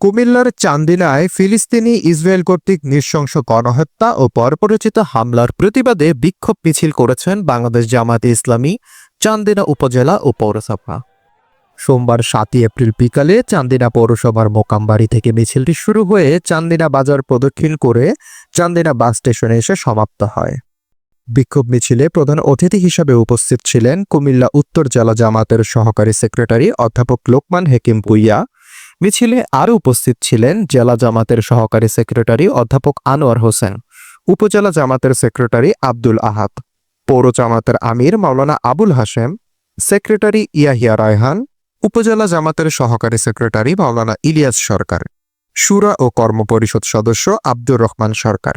কুমিল্লার চান্দিনায় ফিলিস্তিনি ইসরায়েল কর্তৃক নৃশংস গণহত্যা ও পরপরিচিত হামলার প্রতিবাদে বিক্ষোভ মিছিল করেছেন বাংলাদেশ জামায়াতে ইসলামী, চান্দিনা উপজেলা ও পৌরসভা। সোমবার সাতই এপ্রিল বিকালে চান্দিনা পৌরসভার মোকামবাড়ি থেকে মিছিলটি শুরু হয়ে চান্দিনা বাজার প্রদক্ষিণ করে চান্দিনা বাস স্টেশনে এসে সমাপ্ত হয়। বিক্ষোভ মিছিলে প্রধান অতিথি হিসাবে উপস্থিত ছিলেন কুমিল্লা উত্তর জেলা জামাতের সহকারী সেক্রেটারি অধ্যাপক লোকমান হেকিম পুইয়া মিছিলে আরও উপস্থিত ছিলেন জেলা জামাতের সহকারী সেক্রেটারি অধ্যাপক আনোয়ার হোসেন, উপজেলা জামাতের সেক্রেটারি আব্দুল আহাত পৌর জামাতের আমির মাওলানা আবুল হাসেম সেক্রেটারি ইয়াহিয়া রায়হান, উপজেলা জামাতের সহকারী সেক্রেটারি মাওলানা ইলিয়াস সরকার, সুরা ও কর্মপরিষদ সদস্য আব্দুর রহমান সরকার।